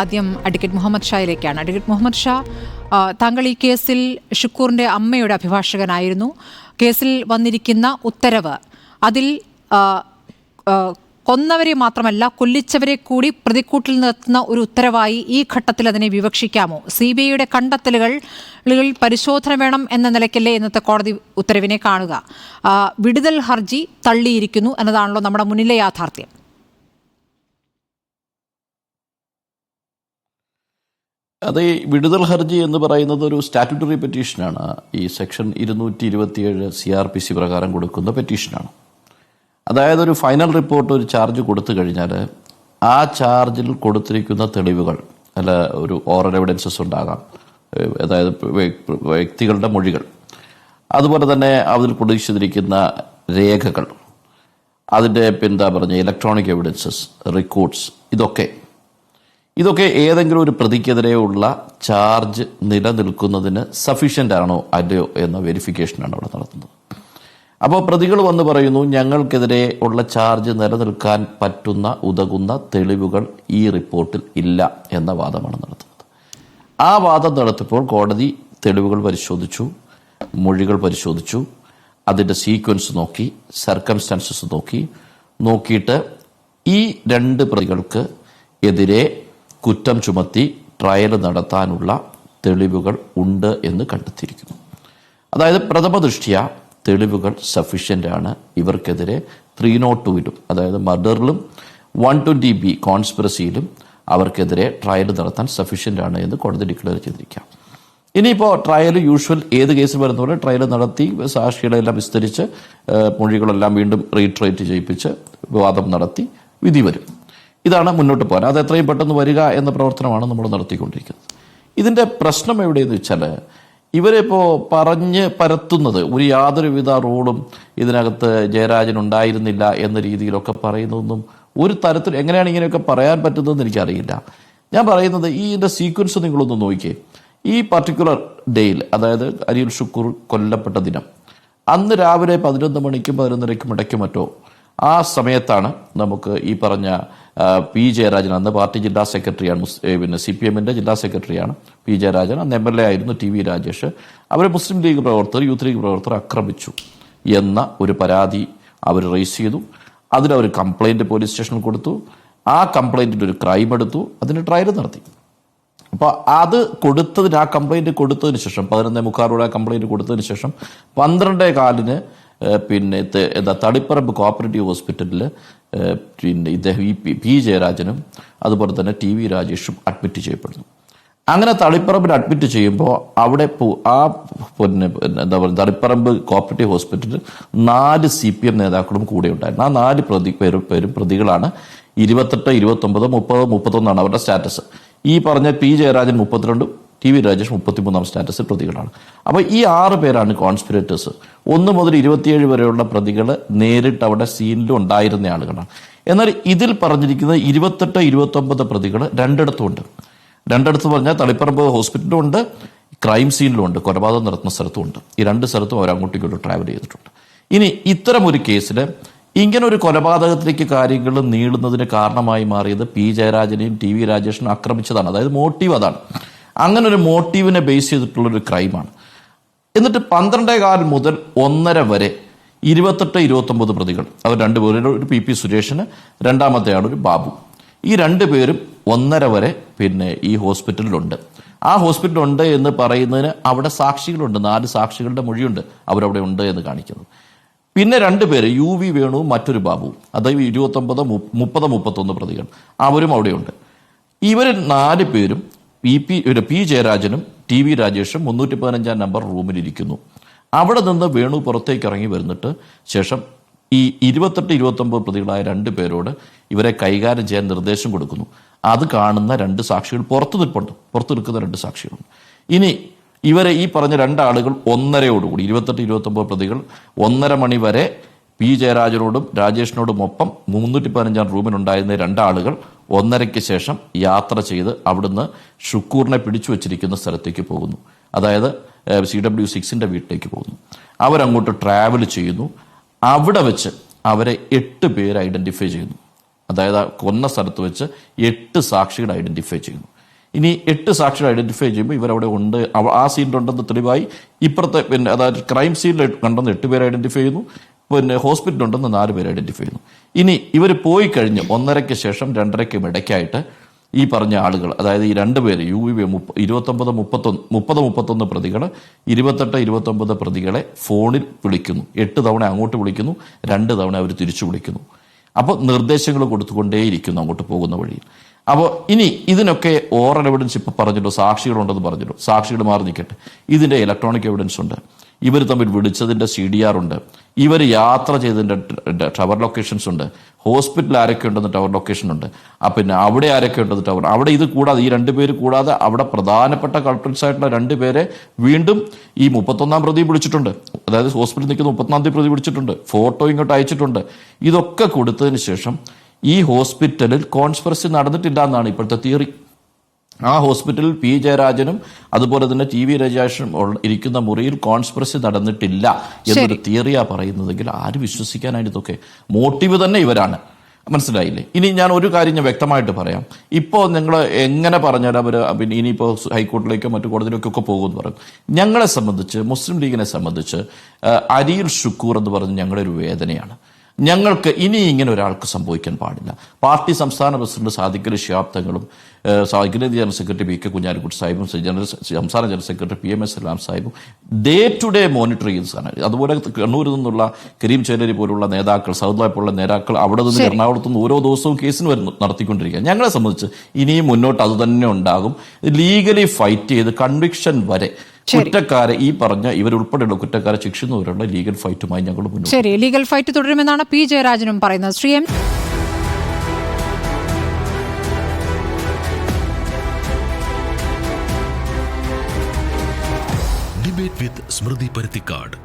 ആദ്യം അഡ്വക്കേറ്റ് മുഹമ്മദ് ഷായിലേക്കാണ്. അഡ്വക്കേറ്റ് മുഹമ്മദ് ഷാ താങ്കൾ ഈ കേസിൽ ഷുക്കൂറിന്റെ അമ്മയുടെ അഭിഭാഷകനായിരുന്നു. കേസിൽ വന്നിരിക്കുന്ന ഉത്തരവ് അതിൽ കൊന്നവരെ മാത്രമല്ല കൊല്ലിച്ചവരെ കൂടി പ്രതിക്കൂട്ടിൽ നിർത്തുന്ന ഒരു ഉത്തരവായി ഈ ഘട്ടത്തിൽ അതിനെ വിവക്ഷിക്കാമോ? സി ബി ഐയുടെ കണ്ടെത്തലുകൾ പരിശോധന വേണം എന്ന നിലയ്ക്കല്ലേ ഇന്നത്തെ കോടതി ഉത്തരവിനെ കാണുക. വിടുതൽ ഹർജി തള്ളിയിരിക്കുന്നു എന്നതാണല്ലോ നമ്മുടെ മുന്നിലെ യാഥാർത്ഥ്യം. അത് വിടുതൽ ഹർജി എന്ന് പറയുന്നത് ഒരു സ്റ്റാറ്റുട്ടറി പെറ്റീഷനാണ്. ഈ സെക്ഷൻ ഇരുന്നൂറ്റി ഇരുപത്തിയേഴ് സി ആർ പി സി പ്രകാരം കൊടുക്കുന്ന പെറ്റീഷനാണ്. അതായത് ഒരു ഫൈനൽ റിപ്പോർട്ട് ഒരു ചാർജ് കൊടുത്തു കഴിഞ്ഞാൽ ആ ചാർജിൽ കൊടുത്തിരിക്കുന്ന തെളിവുകൾ അല്ല ഒരു ഓറൽ എവിഡൻസസ് ഉണ്ടാകാം. അതായത് വ്യക്തികളുടെ മൊഴികൾ. അതുപോലെ തന്നെ അതിൽ പ്രതീക്ഷിച്ചിരിക്കുന്ന രേഖകൾ. അതിന്റെ എന്താ പറഞ്ഞ ഇലക്ട്രോണിക് എവിഡൻസസ് റെക്കോർഡ്സ് ഇതൊക്കെ. ഇതൊക്കെ ഏതെങ്കിലും ഒരു പ്രതിക്കെതിരെയുള്ള ചാർജ് നിലനിൽക്കുന്നതിന് സഫീഷ്യന്റ് ആണോ അല്ലയോ എന്ന വെരിഫിക്കേഷനാണ് അവിടെ നടത്തുന്നത്. അപ്പോൾ പ്രതികൾ വന്ന് പറയുന്നു ഞങ്ങൾക്കെതിരെ ഉള്ള ചാർജ് നിലനിൽക്കാൻ പറ്റുന്ന ഉതകുന്ന തെളിവുകൾ ഈ റിപ്പോർട്ടിൽ ഇല്ല എന്ന വാദമാണ് നടത്തുന്നത്. ആ വാദം നടത്തിയപ്പോൾ കോടതി തെളിവുകൾ പരിശോധിച്ചു മൊഴികൾ പരിശോധിച്ചു അതിന്റെ സീക്വൻസ് നോക്കി സർക്കംസ്റ്റാൻസസ് നോക്കി നോക്കിയിട്ട് ഈ രണ്ട് പ്രതികൾക്ക് എതിരെ കുറ്റം ചുമത്തി ട്രയൽ നടത്താനുള്ള തെളിവുകൾ ഉണ്ട് എന്ന് കണ്ടെത്തിയിരിക്കുന്നു. അതായത് പ്രഥമ ദൃഷ്ടിയ തെളിവുകൾ സഫീഷ്യന്റ് ആണ്. ഇവർക്കെതിരെ ത്രീ നോട്ട് ടുവിലും അതായത് മർഡറിലും വൺ ട്വന്റി ബി കോൺസ്പിറസിയിലും അവർക്കെതിരെ ട്രയൽ നടത്താൻ സഫീഷ്യന്റ് ആണ് എന്ന് കോടതി ഡിക്ലെയർ ചെയ്തിരിക്കാം. ഇനിയിപ്പോൾ ട്രയൽ യൂഷ്വൽ ഏത് കേസിൽ വരുന്ന പോലെ ട്രയൽ നടത്തി സാക്ഷികളെല്ലാം വിസ്തരിച്ച് മൊഴികളെല്ലാം വീണ്ടും റീട്രേറ്റ് ചെയ്യിപ്പിച്ച് വിവാദം നടത്തി വിധി വരും. ഇതാണ് മുന്നോട്ട് പോകാൻ. അത് എത്രയും പെട്ടെന്ന് വരിക എന്ന പ്രവർത്തനമാണ് നമ്മൾ നടത്തിക്കൊണ്ടിരിക്കുന്നത്. ഇതിന്റെ പ്രശ്നം എവിടെയെന്ന് വെച്ചാൽ ഇവരിപ്പോൾ പറഞ്ഞ് പരത്തുന്നത് ഒരു യാതൊരുവിധ റോളും ഇതിനകത്ത് ജയരാജൻ ഉണ്ടായിരുന്നില്ല എന്ന രീതിയിലൊക്കെ പറയുന്നതൊന്നും ഒരു തരത്തിൽ എങ്ങനെയാണ് ഇങ്ങനെയൊക്കെ പറയാൻ പറ്റുന്നതെന്ന് എനിക്കറിയില്ല. ഞാൻ പറയുന്നത് ഈ ഇതിന്റെ സീക്വൻസ് നിങ്ങളൊന്ന് നോക്കിയേ. ഈ പർട്ടിക്കുലർ ഡേയിൽ അതായത് അരിയൽ ഷുക്കൂർ കൊല്ലപ്പെട്ട ദിനം അന്ന് രാവിലെ പതിനൊന്ന് മണിക്കും പതിനൊന്നരയ്ക്കും ഇടയ്ക്കും മറ്റോ ആ സമയത്താണ് നമുക്ക് ഈ പറഞ്ഞ പി ജയരാജൻ അന്ന് പാർട്ടി ജില്ലാ സെക്രട്ടറിയാണ്. പിന്നെ സി പി എമ്മിന്റെ ജില്ലാ സെക്രട്ടറിയാണ്. പി ജയരാജൻ അന്ന് എം എൽ എ ആയിരുന്നു ടി വി രാജേഷ്. അവരെ മുസ്ലിം ലീഗ് പ്രവർത്തകർ യൂത്ത് ലീഗ് പ്രവർത്തകർ ആക്രമിച്ചു എന്ന ഒരു പരാതി അവർ റേസ് ചെയ്തു. അതിലവർ കംപ്ലൈന്റ് പോലീസ് സ്റ്റേഷനിൽ കൊടുത്തു. ആ കംപ്ലൈന്റിന്റെ ഒരു ക്രൈം എടുത്തു. അതിന് ട്രയൽ നടത്തി. അപ്പോൾ അത് കൊടുത്തതിന് ആ കംപ്ലൈന്റ് കൊടുത്തതിന് ശേഷം പതിനൊന്നേ മുക്കാറോടെ ആ കംപ്ലൈന്റ് കൊടുത്തതിന് ശേഷം പന്ത്രണ്ടേ കാലിന് പിന്നെ എന്താ തളിപ്പറമ്പ് കോപ്പറേറ്റീവ് ഹോസ്പിറ്റലിൽ പിന്നെ ഇദ്ദേഹം ഈ പി- ജയരാജനും അതുപോലെ തന്നെ ടി. വി. രാജേഷും അഡ്മിറ്റ് ചെയ്യപ്പെടുന്നു. അങ്ങനെ തളിപ്പറമ്പിൽ അഡ്മിറ്റ് ചെയ്യുമ്പോൾ അവിടെ ആ പിന്നെ എന്താ പറയുക തളിപ്പറമ്പ് കോപ്പറേറ്റീവ് ഹോസ്പിറ്റലിൽ നാല് സി പി എം നേതാക്കളും കൂടെ ഉണ്ടായിരുന്നു. ആ നാല് പ്രതി പേരും പേരും പ്രതികളാണ് ഇരുപത്തെട്ട് ഇരുപത്തൊമ്പത് മുപ്പത് മുപ്പത്തൊന്നാണ് അവരുടെ സ്റ്റാറ്റസ് ഈ പറഞ്ഞ പി. ജയരാജൻ മുപ്പത്തിരണ്ടും ടി. വി. രാജേഷ് മുപ്പത്തിമൂന്നാം സ്റ്റാറ്റസ് പ്രതികളാണ്. അപ്പോൾ ഈ ആറ് പേരാണ് കോൺസ്പിറേറ്റേഴ്സ് ഒന്ന് മുതൽ ഇരുപത്തിയേഴ് വരെയുള്ള പ്രതികൾ നേരിട്ട് അവിടെ സീനിലും ഉണ്ടായിരുന്ന ആളുകളാണ്. എന്നാൽ ഇതിൽ പറഞ്ഞിരിക്കുന്നത് ഇരുപത്തെട്ട് ഇരുപത്തൊമ്പത് പ്രതികൾ രണ്ടിടത്തും ഉണ്ട് രണ്ടിടത്ത് പറഞ്ഞാൽ തളിപ്പറമ്പ് ഹോസ്പിറ്റലും ഉണ്ട് ക്രൈം സീനിലും ഉണ്ട് കൊലപാതകം നടത്തുന്ന സ്ഥലത്തും ഉണ്ട് ഈ രണ്ട് സ്ഥലത്തും അവർ ഇങ്ങോട്ടും ട്രാവൽ ചെയ്തിട്ടുണ്ട്. ഇനി ഇത്തരം ഒരു കേസിൽ ഇങ്ങനെ ഒരു കൊലപാതകത്തിലേക്ക് കാര്യങ്ങൾ നീളുന്നതിന് കാരണമായി മാറിയത് പി ജയരാജനെയും ടി വി രാജേഷിനും ആക്രമിച്ചതാണ്. അതായത് മോട്ടീവ് അതാണ്. അങ്ങനെ ഒരു മോട്ടീവിനെ ബേസ് ചെയ്തിട്ടുള്ള ഒരു ക്രൈമാണ് എന്നിട്ട് പന്ത്രണ്ടേ കാൽ മുതൽ ഒന്നര വരെ ഇരുപത്തെട്ട് ഇരുപത്തൊമ്പത് പ്രതികൾ. അവർ രണ്ടുപേരും ഒരു പി പി സുരേഷിന് രണ്ടാമത്തെ ആൾ ഒരു ബാബു. ഈ രണ്ടു പേരും ഒന്നര വരെ പിന്നെ ഈ ഹോസ്പിറ്റലിലുണ്ട്. ആ ഹോസ്പിറ്റലുണ്ട് എന്ന് പറയുന്നതിന് അവിടെ സാക്ഷികളുണ്ട്. നാല് സാക്ഷികളുടെ മൊഴിയുണ്ട് അവരവിടെ ഉണ്ട് എന്ന് കാണിക്കുന്നു. പിന്നെ രണ്ടുപേര് യു വി വേണുവും മറ്റൊരു ബാബുവും അതായത് ഇരുപത്തൊമ്പത് മുപ്പ- മുപ്പത് മുപ്പത്തൊന്ന് പ്രതികൾ. അവരും അവിടെയുണ്ട്. ഇവർ നാല് പേരും പി പി പി ജയരാജനും ടി വി രാജേഷും മുന്നൂറ്റി പതിനഞ്ചാം നമ്പർ റൂമിലിരിക്കുന്നു. അവിടെ നിന്ന് വേണു പുറത്തേക്ക് ഇറങ്ങി വരുന്നിട്ട് ശേഷം ഈ ഇരുപത്തെട്ട് ഇരുപത്തൊമ്പത് പ്രതികളായ രണ്ട് പേരോട് ഇവരെ കൈകാര്യം ചെയ്യാൻ നിർദ്ദേശം കൊടുക്കുന്നു. അത് കാണുന്ന രണ്ട് സാക്ഷികൾ പുറത്തു നിൽപ്പുണ്ട്. പുറത്തു നിൽക്കുന്ന രണ്ട് സാക്ഷികളുണ്ട്. ഇനി ഇവരെ ഈ പറഞ്ഞ രണ്ടാളുകൾ ഒന്നരയോടുകൂടി ഇരുപത്തെട്ട് ഇരുപത്തൊമ്പത് പ്രതികൾ ഒന്നര മണി വരെ പി ജയരാജനോടും രാജേഷിനോടും ഒപ്പം മുന്നൂറ്റി പതിനഞ്ചാം റൂമിലുണ്ടായിരുന്ന രണ്ടാളുകൾ ഒന്നരയ്ക്ക് ശേഷം യാത്ര ചെയ്ത് അവിടുന്ന് ഷുക്കൂറിനെ പിടിച്ചു വച്ചിരിക്കുന്ന സ്ഥലത്തേക്ക് പോകുന്നു. അതായത് സി ഡബ്ല്യു സിക്സിന്റെ വീട്ടിലേക്ക് പോകുന്നു. അവരങ്ങോട്ട് ട്രാവൽ ചെയ്യുന്നു. അവിടെ വെച്ച് അവരെ എട്ട് പേര് ഐഡന്റിഫൈ ചെയ്യുന്നു. അതായത് കൊന്ന സ്ഥലത്ത് വെച്ച് എട്ട് സാക്ഷികൾ ഐഡന്റിഫൈ ചെയ്യുന്നു. ഇനി എട്ട് സാക്ഷികൾ ഐഡന്റിഫൈ ചെയ്യുമ്പോൾ ഇവരവിടെ ഉണ്ട്. ആ സീനിലുണ്ടെന്ന് തെളിവായി. ഇപ്പുറത്തെ പിന്നെ അതായത് ക്രൈം സീനിൽ കണ്ടെന്ന് എട്ട് പേര് ഐഡന്റിഫൈ ചെയ്യുന്നു. പിന്നെ ഹോസ്പിറ്റലുണ്ടെന്ന് നാല് പേര് ഐഡന്റിഫൈ ചെയ്യുന്നു. ഇനി ഇവർ പോയി കഴിഞ്ഞ് ഒന്നരയ്ക്ക് ശേഷം രണ്ടരയ്ക്കും ഇടയ്ക്കായിട്ട് ഈ പറഞ്ഞ ആളുകൾ അതായത് ഈ രണ്ട് പേര് യു വി ഇരുപത്തൊമ്പത് മുപ്പത്തൊന്ന് മുപ്പത് മുപ്പത്തൊന്ന് പ്രതികൾ ഇരുപത്തെട്ട് ഇരുപത്തൊമ്പത് പ്രതികളെ ഫോണിൽ വിളിക്കുന്നു. എട്ട് തവണ അങ്ങോട്ട് വിളിക്കുന്നു രണ്ട് തവണ അവർ തിരിച്ചു വിളിക്കുന്നു. അപ്പോൾ നിർദ്ദേശങ്ങൾ കൊടുത്തുകൊണ്ടേയിരിക്കുന്നു അങ്ങോട്ട് പോകുന്ന വഴിയിൽ അപ്പോൾ ഇനി ഇതിനൊക്കെ ഓറൽ എവിഡൻസ് ഇപ്പോൾ പറഞ്ഞല്ലോ സാക്ഷികളുണ്ടെന്ന് പറഞ്ഞല്ലോ സാക്ഷികൾ മാറി നിൽക്കട്ടെ. ഇതിന്റെ ഇലക്ട്രോണിക് എവിഡൻസ് ഉണ്ട്. ഇവർ തമ്മിൽ വിളിച്ചതിന്റെ സി ഡി ആർ ഉണ്ട്. ഇവർ യാത്ര ചെയ്തതിന്റെ ടവർ ലൊക്കേഷൻസ് ഉണ്ട്. ഹോസ്പിറ്റൽ ആരൊക്കെ ഉണ്ടെന്ന് ടവർ ലൊക്കേഷൻ ഉണ്ട്. ആ പിന്നെ അവിടെ ആരൊക്കെ ഉണ്ടെന്ന് ടവർ അവിടെ ഇത് കൂടാതെ ഈ രണ്ട് പേര് കൂടാതെ അവിടെ പ്രധാനപ്പെട്ട കൾപ്രിറ്റ്സ് ആയിട്ടുള്ള രണ്ട് പേരെ വീണ്ടും ഈ മുപ്പത്തൊന്നാം പ്രതി വിളിച്ചിട്ടുണ്ട്. അതായത് ഹോസ്പിറ്റലിൽ നിൽക്കുന്ന മുപ്പത്തൊന്നാം തീയതി പ്രതി വിളിച്ചിട്ടുണ്ട്. ഫോട്ടോ ഇങ്ങോട്ട് അയച്ചിട്ടുണ്ട്. ഇതൊക്കെ കൊടുത്തതിന് ശേഷം ഈ ഹോസ്പിറ്റലിൽ കോൺസ്പെറസി നടന്നിട്ടില്ല എന്നാണ് ഇപ്പോഴത്തെ തിയറി ആ ഹോസ്പിറ്റലിൽ പി ജയരാജനും അതുപോലെ തന്നെ ടി വി രജേഷും ഇരിക്കുന്ന മുറിയിൽ കോൺസ്പിറസി നടന്നിട്ടില്ല എന്നൊരു തിയറിയാ പറയുന്നതെങ്കിൽ ആര് വിശ്വസിക്കാനായിട്ട് ഇതൊക്കെ? മോട്ടീവ് തന്നെ ഇവരാണ്. മനസ്സിലായില്ലേ? ഇനി ഞാൻ ഒരു കാര്യം ഞാൻ വ്യക്തമായിട്ട് പറയാം. ഇപ്പോൾ നിങ്ങൾ എങ്ങനെ പറഞ്ഞാലും അവർ പിന്നെ ഇനിയിപ്പോൾ ഹൈക്കോടതിയിലേക്കോ മറ്റു കോടതിയിലേക്കോ ഒക്കെ പോകുമെന്ന് പറയും. ഞങ്ങളെ സംബന്ധിച്ച് മുസ്ലിം ലീഗിനെ സംബന്ധിച്ച് അരിയിൽ ഷുക്കൂർ എന്ന് പറഞ്ഞ് ഞങ്ങളുടെ ഒരു വേദനയാണ്. ഞങ്ങൾക്ക് ഇനി ഇങ്ങനെ ഒരാൾക്ക് സംഭവിക്കാൻ പാടില്ല. പാർട്ടി സംസ്ഥാന പ്രസിഡന്റ് സാദിഖലി ഷിയാബ് തങ്ങളും Sadiqali general secretary V K Kunhalikutty സാഹിബും general സംസ്ഥാന general secretary P M S Salam സാഹിബും day to day monitor ചെയ്യുന്ന സാധനം അതുപോലെ കണ്ണൂരിൽ നിന്നുള്ള കരീം ചേലരി പോലുള്ള നേതാക്കൾ സൗദായി പോലുള്ള നേതാക്കൾ അവിടെ നിന്ന് എറണാകുളത്ത് നിന്ന് ഓരോ ദിവസവും കേസിന് വരുന്നു നടത്തിക്കൊണ്ടിരിക്കുക ഞങ്ങളെ സംബന്ധിച്ച് ഇനിയും മുന്നോട്ട് അത് തന്നെ ഉണ്ടാകും. ലീഗലി ഫൈറ്റ് ചെയ്ത് കൺവിക്ഷൻ വരെ കുറ്റക്കാരെ ഈ പറഞ്ഞ ഇവരുൾപ്പെടെയുള്ള കുറ്റക്കാരെ ശിക്ഷിക്കുന്നവരാണ് ലീഗൽ ഫൈറ്റുമായി ഞങ്ങൾ മുന്നോട്ട് ശരി ലീഗൽ ഫൈറ്റ് തുടരുമെന്നാണ് പി ജയരാജനും പറയുന്നത്. Shri M. Debate with Smruthy Paruthikad